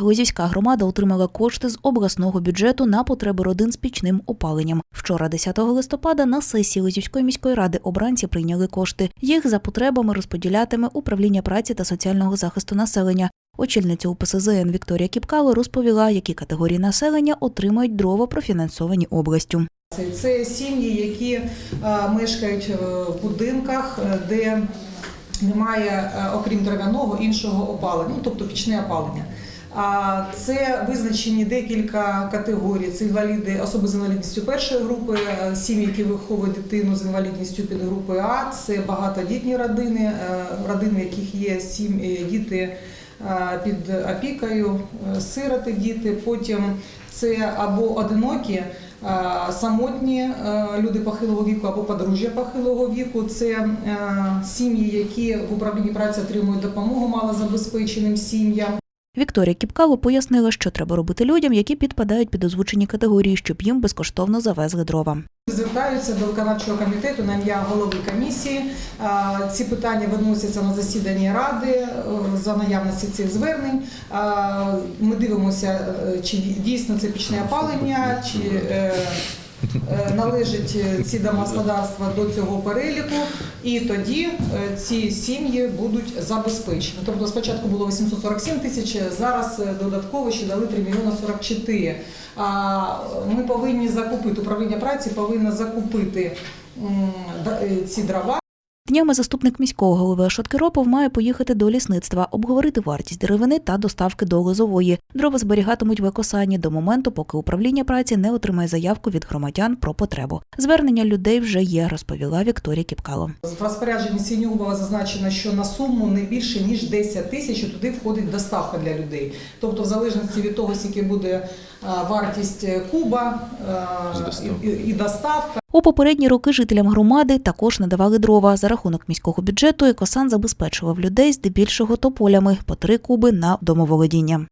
Лозівська громада отримала кошти з обласного бюджету на потреби родин з пічним опаленням. Вчора, 10 листопада, на сесії Лозівської міської ради обранці прийняли кошти. Їх за потребами розподілятиме управління праці та соціального захисту населення. Очільниця УПСЗН Вікторія Кіпкало розповіла, які категорії населення отримають дрова профінансовані областю. Це- сім'ї, які е, мешкають е, в будинках, е, де немає, окрім дерев'яного, іншого опалення, ну, тобто пічне опалення. Це визначені декілька категорій. Це інваліди, особи з інвалідністю першої групи, е, сім'ї, які виховують дитину з інвалідністю під групою А, це багатодітні родини, е, родини, в яких є сім е, діти під опікою, сироти діти. Потім це або одинокі, самотні люди похилого віку або подружжя похилого віку. Це сім'ї, які в управлінні праці отримують допомогу малозабезпеченим сім'ям. Вікторія Кіпкало пояснила, що треба робити людям, які підпадають під озвучені категорії, щоб їм безкоштовно завезли дрова. Звертаються до виконавчого комітету на ім'я голови комісії. Ці питання виносяться на засідання ради е, за наявності цих звернень. Ми дивимося, е, чи дійсно це пічне опалення, чи е, належать е, ці домогосподарства до цього переліку, і тоді е, ці сім'ї будуть забезпечені. Тобто спочатку було 847 тисяч, зараз е, додатково ще дали 3 мільйони 44. А ми повинні закупити, управління праці повинно закупити е, ці дрова. Днями заступник міського голови Ашот Киропов має поїхати до лісництва, обговорити вартість деревини та доставки до Лозової. Дрова зберігатимуть в екосані до моменту, поки управління праці не отримає заявку від громадян про потребу. Звернення людей вже є, розповіла Вікторія Кіпкало. В розпорядженні Сінюгова зазначено, що на суму не більше ніж 10 тисяч туди входить доставка для людей. Тобто, в залежності від того, скільки буде вартість куба а, і, і- і доставка. У попередні роки жителям громади також надавали дрова. За рахунок міського бюджету екосан забезпечував людей здебільшого тополями по три куби на домоволодіння.